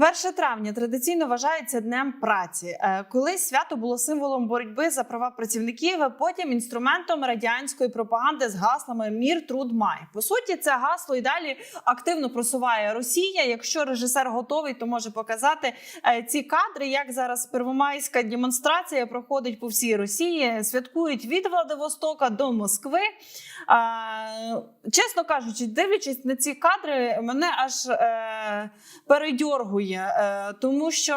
1 травня традиційно вважається днем праці. Е, Колись свято було символом боротьби за права працівників, потім інструментом радянської пропаганди з гаслами Мір, труд, май. По суті, це гасло і далі активно просуває Росія. Якщо режисер готовий, то може показати е, ці кадри, як зараз первомайська демонстрація проходить по всій Росії. Святкують від Владивостока до Москви. Чесно кажучи, дивлячись на ці кадри, мене аж е, передьоргує, е, тому що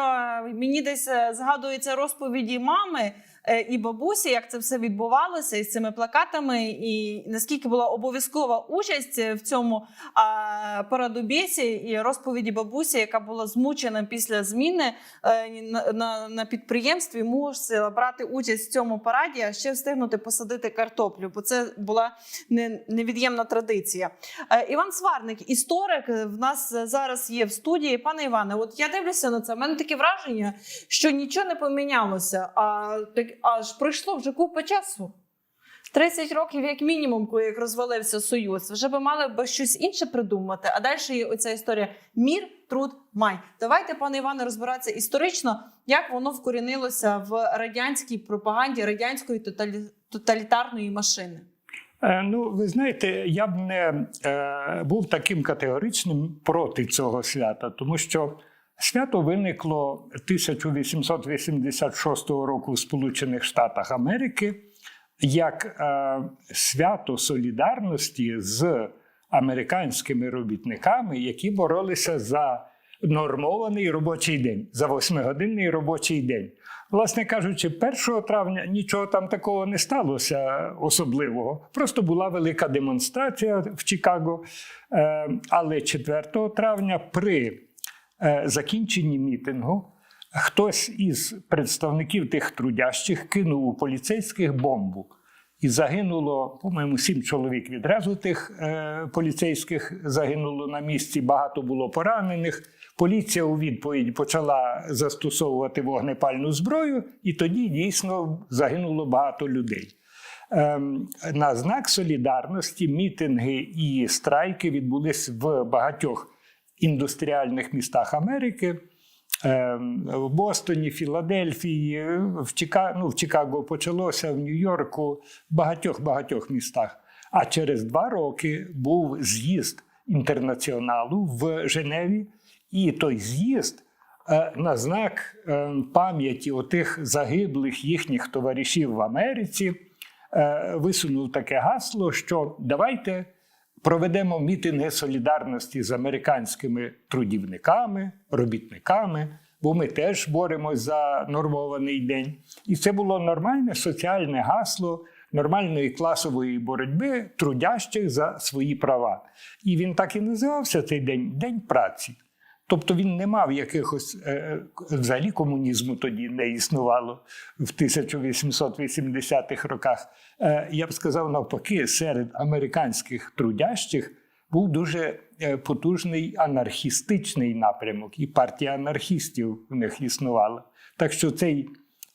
мені десь е, згадуються розповіді мами. Е, І бабусі, як це все відбувалося із цими плакатами, і наскільки була обов'язкова участь в цьому парадобісі і розповіді бабусі, яка була змучена після зміни е, на, підприємстві, мусила брати участь в цьому параді, а ще встигнути посадити картоплю, бо це була не, невід'ємна традиція. Е, Іван Сварник, історик, в нас зараз є в студії. Пане Іване, от я дивлюся на це. в мене таке враження, що нічого не помінялося, а так аж пройшло вже купа часу. 30 років, як мінімум, коли як розвалився союз, вже би мали б щось інше придумати. А далі є оця історія: мір, труд, май. Давайте, пане Іване, розбиратися історично, як воно вкорінилося в радянській пропаганді радянської тоталі... тоталітарної машини. Е, Ну, ви знаєте, я б не е, був таким категоричним проти цього свята, тому що свято виникло 1886 року в Сполучених Штатах Америки як е, свято солідарності з американськими робітниками, які боролися за нормований робочий день, за восьмигодинний робочий день. Власне кажучи, 1 травня нічого там такого не сталося особливого. Просто була велика демонстрація в Чикаго. Е, Але 4 травня при закінченні мітингу хтось із представників тих трудящих кинув у поліцейських бомбу. І загинуло, по-моєму, сім чоловік відразу тих е, поліцейських загинуло на місці. Багато було поранених. Поліція у відповідь почала застосовувати вогнепальну зброю, і тоді дійсно загинуло багато людей. Ем, на знак солідарності мітинги і страйки відбулись в багатьох індустріальних містах Америки. Ем, В Бостоні, Філадельфії, в Чикаго, ну, в Чикаго почалося, в Нью-Йорку, в багатьох-багатьох містах. А через два роки був з'їзд інтернаціоналу в Женеві, і той з'їзд е, на знак е, пам'яті отих загиблих їхніх товаришів в Америці е, висунув таке гасло, що давайте проведемо мітинги солідарності з американськими трудівниками, робітниками, бо ми теж боремось за нормований день. І це було нормальне соціальне гасло нормальної класової боротьби трудящих за свої права. І він так і називався цей день День праці. Тобто він не мав якихось е, взагалі комунізму тоді не існувало в 1880-х роках. Е, я б сказав, навпаки, серед американських трудящих був дуже е, потужний анархістичний напрямок, і партія анархістів в них існувала. Так що цей,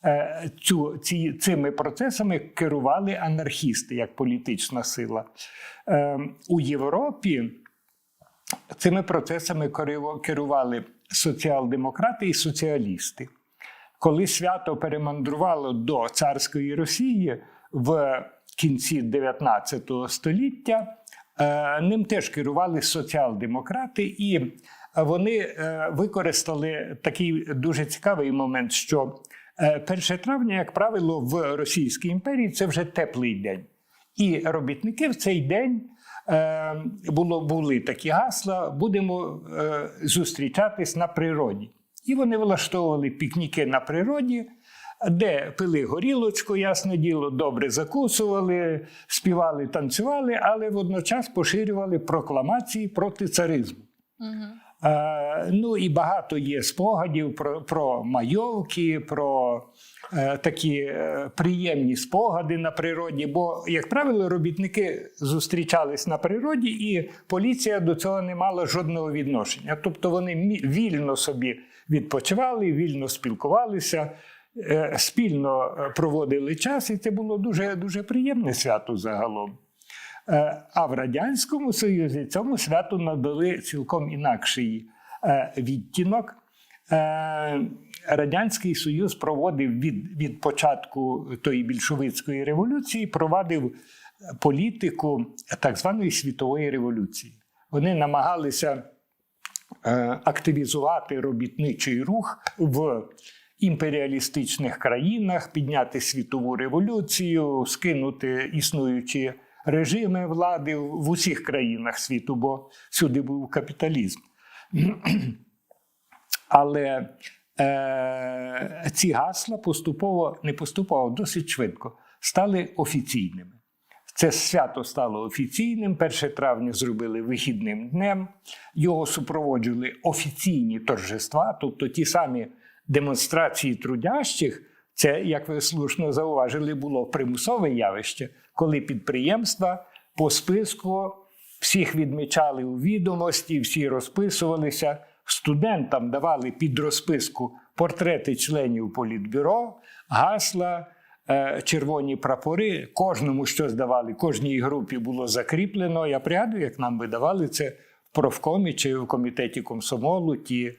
е, цю, ці, цими процесами керували анархісти як політична сила. Е, У Європі. Цими процесами керу- керували соціал-демократи і соціалісти. Коли свято перемандрувало до царської Росії в кінці 19 століття, е, ним теж керували соціал-демократи, і вони е, використали такий дуже цікавий момент, що е, 1 травня, як правило, в Російській імперії це вже теплий день. І робітники в цей день е, було, були такі гасла: будемо е, зустрічатись на природі. І вони влаштовували пікніки на природі, де пили горілочку, ясне діло, добре закусували, співали, танцювали, але водночас поширювали прокламації проти царизму. Е, ну і багато є спогадів про, про майовки, про е, такі е, приємні спогади на природі. Бо, як правило, робітники зустрічались на природі, і поліція до цього не мала жодного відношення. Тобто вони вільно собі відпочивали, вільно спілкувалися. е, Спільно е, проводили час, і це було дуже дуже приємне свято загалом. Е, А в Радянському Союзі цьому святу надали цілком інакший е, відтінок. Е, Радянський Союз проводив від, від початку тої більшовицької революції, провадив політику так званої світової революції. Вони намагалися активізувати робітничий рух в імперіалістичних країнах, підняти світову революцію, скинути існуючі режими влади в усіх країнах світу, бо всюди був капіталізм. Але е, ці гасла поступово, не поступово, досить швидко стали офіційними. Це свято стало офіційним. 1 травня зробили вихідним днем. Його супроводжували офіційні торжества, тобто ті самі демонстрації трудящих. Це, як ви слушно зауважили, було примусове явище, коли підприємства по списку всіх відмічали у відомості, всі розписувалися. Студентам давали під розписку портрети членів політбюро, гасла, е, червоні прапори. Кожному щось давали, кожній групі було закріплено. Я пригадую, як нам видавали це в профкомі чи в комітеті комсомолу. ті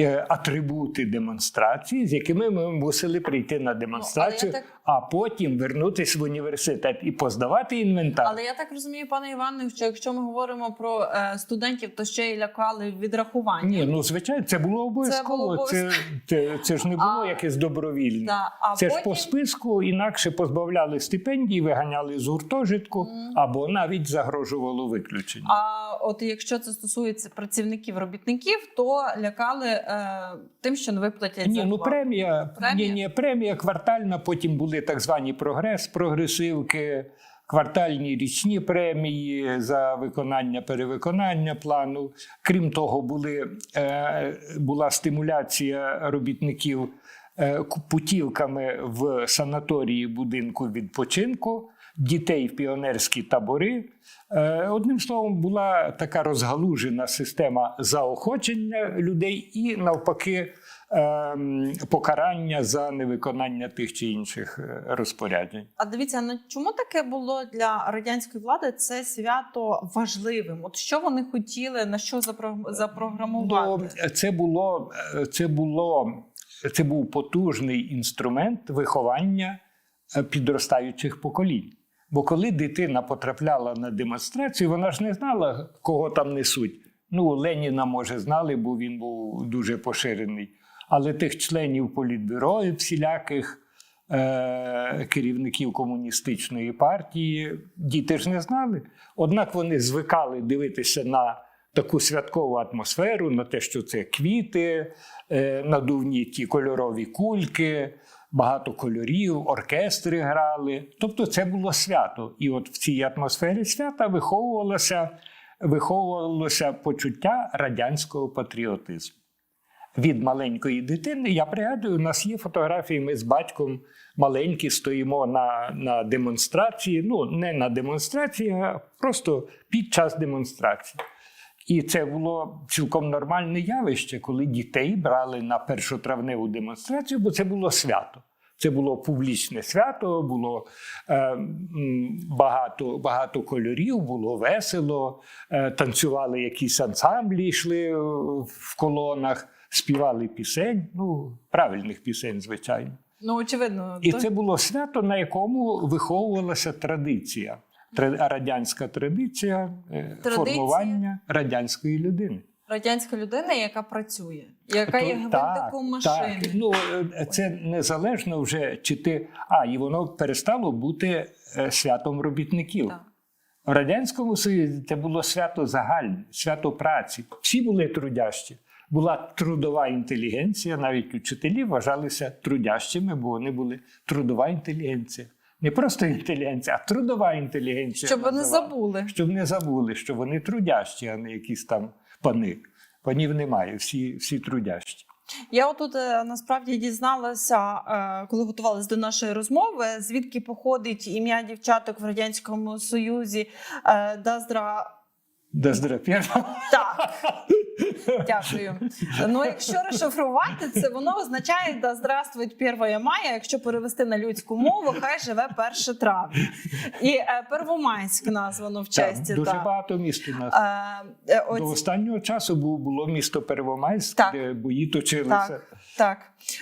е, Атрибути демонстрації, з якими ми мусили прийти на демонстрацію, Ну, так- а потім вернутися в університет і поздавати інвентар. Але я так розумію, пане Іване, що якщо ми говоримо про е, студентів, то ще й лякали відрахування. Ні, ну звичайно, це було обов'язково. Це, це, обов'язково. це, ж не було А- якесь добровільне. Да, а це ж по списку інакше позбавляли стипендій, виганяли з гуртожитку або навіть загрожувало виключення. А от якщо це стосується працівників робітників, то лякали е, тим, що не виплатять Ні, ну премія, Премія? Ні, ні, премія квартальна, потім були так звані прогрес, прогресивки, квартальні річні премії за виконання перевиконання плану. Крім того, були, е, була стимуляція робітників е, путівками в санаторії будинку відпочинку, дітей в піонерські табори. Е, Одним словом, була така розгалужена система заохочення людей і навпаки покарання за невиконання тих чи інших е, розпоряджень. А дивіться, ну чому таке було для радянської влади це свято важливим? От що вони хотіли, на що запро- запрограмувати? Ну, це було е, це було це був потужний інструмент виховання е, підростаючих поколінь. Бо коли дитина потрапляла на демонстрацію, вона ж не знала, кого там несуть. Ну, Леніна, може, знали, бо він був дуже поширений. Але тих членів політбюро і всіляких е- керівників комуністичної партії діти ж не знали. Однак вони звикали дивитися на таку святкову атмосферу, на те, що це квіти, е- надувні ті кольорові кульки, багато кольорів, оркестри грали. Тобто це було свято. І от в цій атмосфері свята виховувалося, виховувалося почуття радянського патріотизму. Від маленької дитини. Я пригадую, у нас є фотографії. Ми з батьком маленькі стоїмо на, на демонстрації. Ну, не на демонстрації, а просто під час демонстрації. І це було цілком нормальне явище, коли дітей брали на першотравневу демонстрацію, бо це було свято. Це було публічне свято, було е, багато, багато кольорів, було весело, е, танцювали якісь ансамблі, йшли в колонах, співали пісень, ну, правильних пісень, звичайно. Ну очевидно, І це було свято, на якому виховувалася традиція. Тра- Радянська традиція, е, Традиція. формування радянської людини. радянська людина, яка працює, яка є То- гвинтиком машини. Так. Ну, е, це незалежно вже чи ти. А, і воно перестало бути е, святом робітників. Так. В Радянському Союзі це було свято загальне, свято праці. Всі були трудящі. Була трудова інтелігенція, навіть учителі вважалися трудящими, бо вони були трудова інтелігенція. Не просто інтелігенція, а трудова інтелігенція. Щоб вони забули. Щоб не забули, що вони трудящі, а не якісь там пани. Панів немає, всі, всі трудящі. Я отут е, насправді дізналася, е, коли готувалася до нашої розмови, звідки походить ім'я дівчаток в радянському союзі е, Даздра Доздропєрно. Так. Дякую. Ну, якщо розшифрувати, це воно означає да здравствует 1 мая, якщо перевести на людську мову, хай живе 1 травня. І е, Первомайськ названо в честь. Так, дуже так. багато міст у нас. Е, е, До останнього часу було, було місто Первомайськ, Так. де бої точилися. Так, так.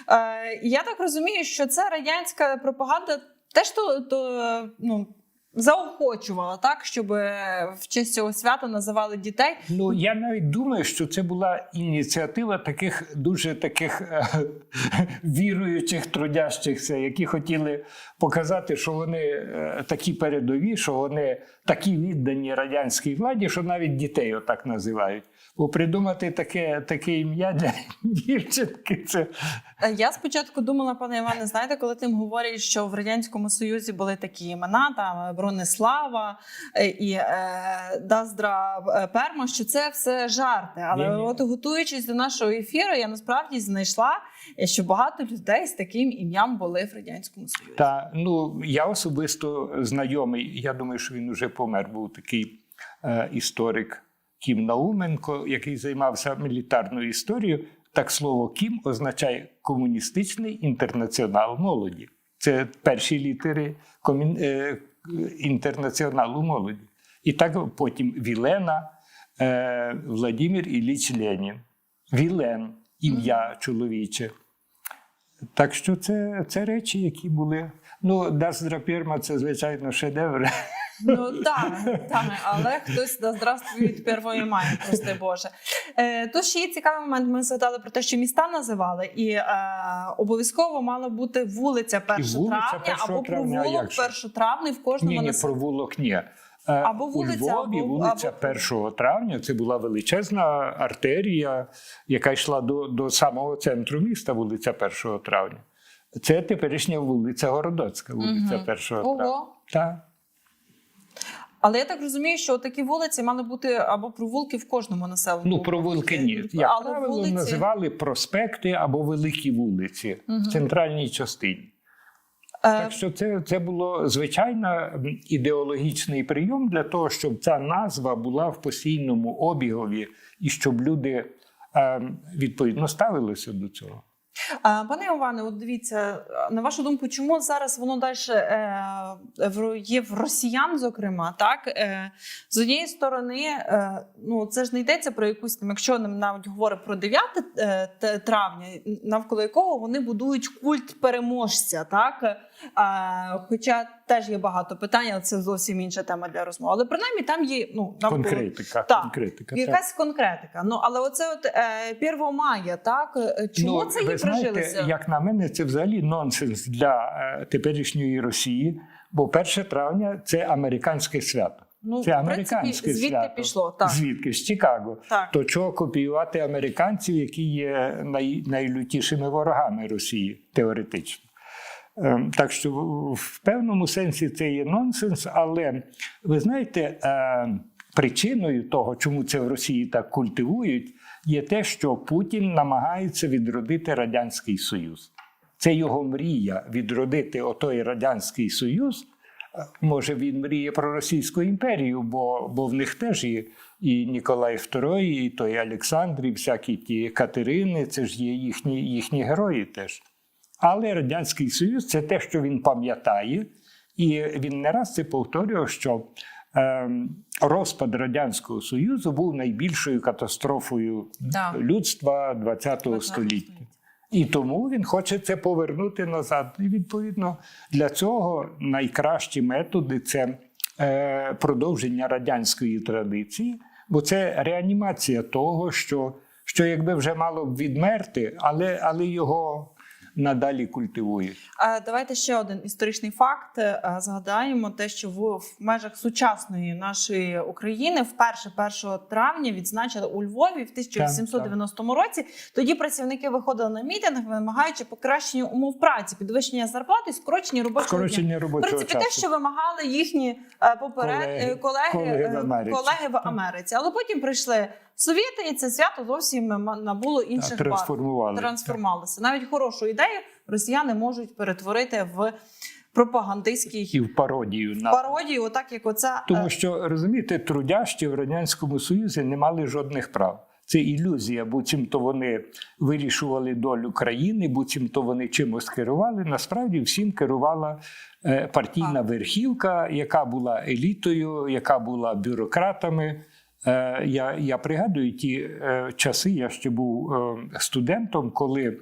Е, я так розумію, що це радянська пропаганда теж то, то ну, заохочувала, так, щоб е, в честь цього свята називали дітей. Ну я навіть думаю, що це була ініціатива таких дуже таких е, віруючих трудящихся, які хотіли показати, що вони е, такі передові, що вони такі віддані радянській владі, що навіть дітей отак називають. Бо придумати таке, таке ім'я для дівчинки це Е, Я спочатку думала, пане Іване, знаєте, коли тим говорять, що в радянському союзі були такі імена, там Бронислава е, і е, Даздра е, Перма, що це все жарти. Але Ні-ні. от готуючись до нашого ефіру, я насправді знайшла, е, що багато людей з таким ім'ям були в радянському союзі. Та ну я особисто знайомий. Я думаю, що він уже помер. Був такий е, історик Кім Науменко, який займався мілітарною історією. Так слово Кім означає комуністичний інтернаціонал молоді. Це перші літери комін... е, інтернаціоналу молоді. І так потім Вілена, е, Владимир Ілліч Ленін. Вілен, ім'я чоловіче. Так що це, це речі, які були. Ну, Даздра Пірма це, звичайно, шедевр. Ну так, так, але хтось да здравствують 1 мая, прости Боже. Е, то ще є цікавий момент. Ми згадали про те, що міста називали, і е, обов'язково мала бути вулиця 1 вулиця травня 1 або травня, провулок як 1 травня в кожному Ні, ні, провулок ні. Е, Або У вулиця, Львові або- вулиця або- 1 травня це була величезна артерія, яка йшла до, до самого центру міста, вулиця 1 травня. Це теперішня вулиця Городоцька, вулиця Мгм. 1 травня. Ого. Так. Але я так розумію, що такі вулиці мали бути або провулки в кожному населеному. Ну, провулки ні. Як Але правило, вулиці... називали проспекти або великі вулиці Мгм. в центральній частині. Е, Так що це, це було звичайно ідеологічний прийом для того, щоб ця назва була в постійному обігові і щоб люди е, відповідно ставилися до цього. Пане Іване, от дивіться, на вашу думку, чому зараз воно далі е, є в росіян, зокрема, так? Е, з однієї сторони, е, ну це ж не йдеться про якусь там, якщо нам навіть говорить про 9 е, травня, навколо якого вони будують культ переможця, так? Хоча теж є багато питань, але це зовсім інша тема для розмови. Але принаймні там є ну, навколо Конкретика. Так. конкретика так. якась конкретика. Ну але оце от е, 1 мая, так? Чому Ну, це їй знаєте, як на мене, це взагалі нонсенс для е, теперішньої Росії, бо 1 травня це американське свято. Ну, Це американське принципі, свято. пішло, так. Звідки? З Чикаго. Так. То чого копіювати американців, які є най, найлютішими ворогами Росії, теоретично. Ем, Так що в- в певному сенсі це є нонсенс, але ви знаєте, е, причиною того, чому це в Росії так культивують, є те, що Путін намагається відродити Радянський Союз. Це його мрія відродити отой Радянський Союз. Може, він мріє про Російську імперію, бо, бо в них теж є і Ніколай II, і той Олександр, і всякі ті Катерини, це ж є їхні, їхні герої теж. Але Радянський Союз це те, що він пам'ятає, і він не раз це повторював, що розпад Радянського Союзу був найбільшою катастрофою Так. людства ХХ століття. І тому він хоче це повернути назад. І відповідно для цього найкращі методи це е, продовження радянської традиції, бо це реанімація того, що, що якби вже мало б відмерти, але, але його надалі культивують. Давайте ще один історичний факт е, згадаємо: те, що в, в межах сучасної нашої України вперше 1 травня відзначили у Львові в 1790 році. Тоді працівники виходили на мітинг, вимагаючи покращення умов праці, підвищення зарплати, скорочення робочого дня. Скорочення В робочого принципі, те, що вимагали їхні е, поперед Колеги- е, колеги, колеги в Америці. колеги в Америці. Але потім прийшли совєти, і це свято зовсім набуло інших трансформували. трансформувалися. Навіть хорошу ідею росіяни можуть перетворити в пропагандистський і в пародію на пародію, отак як оця Тому е, що розумієте, трудящі в радянському союзі не мали жодних прав. Це ілюзія, буцімто вони вирішували долю країни, буцімто вони чимось керували. Насправді всім керувала е, партійна верхівка, яка була елітою, яка була бюрократами. Е, Я, я пригадую ті часи, я ще був студентом, коли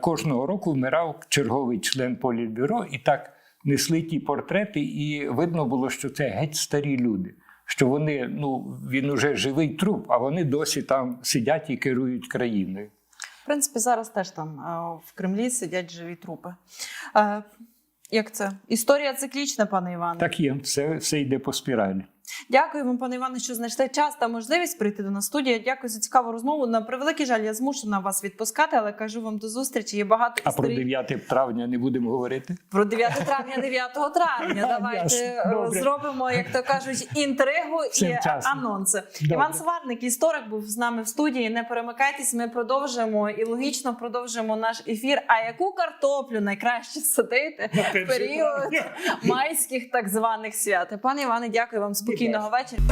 кожного року вмирав черговий член політбюро, і так несли ті портрети, і видно було, що це геть старі люди. Що вони, ну він уже живий труп, а вони досі там сидять і керують країною. в принципі зараз теж там е, в Кремлі сидять живі трупи. Е, Як це? Історія циклічна, пане Іване. Так є, це все йде по спіралі. Дякую вам, пане Іване, що знайшли час та можливість прийти до нас студію. Дякую за цікаву розмову. На превеликий жаль, я змушена вас відпускати, але кажу вам до зустрічі. Є багато А про історій. 9 травня не будемо говорити. Про 9 травня, 9 травня. Давайте зробимо, як то кажуть, інтригу і анонси. Іван Сварник, історик, був з нами в студії. Не перемикайтесь, ми продовжимо і логічно продовжимо наш ефір. А яку картоплю найкраще садити в період майських так званих свят? Пане Іване, дякую вам. Спокійного вечора.